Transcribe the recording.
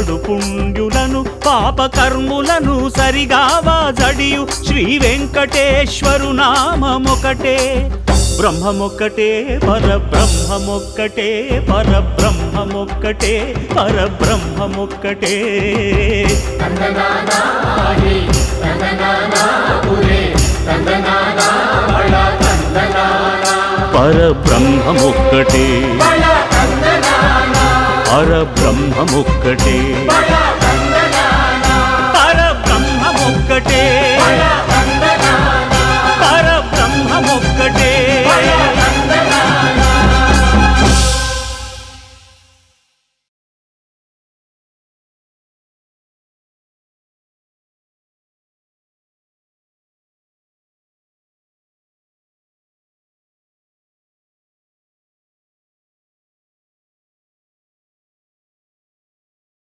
కడుపుండ్యులను పాపకర్ములను సరిగావా జడియు. శ్రీ వెంకటేశ్వరు నామమొకటే బ్రహ్మమొక్కటే పరబ్రహ్మమొక్కటే పరబ్రహ్మమొక్కటే పరబ్రహ్మమొక్కటే. పరబ్రహ్మమొక్కటే. పరబ్రహ్మమొక్కటే.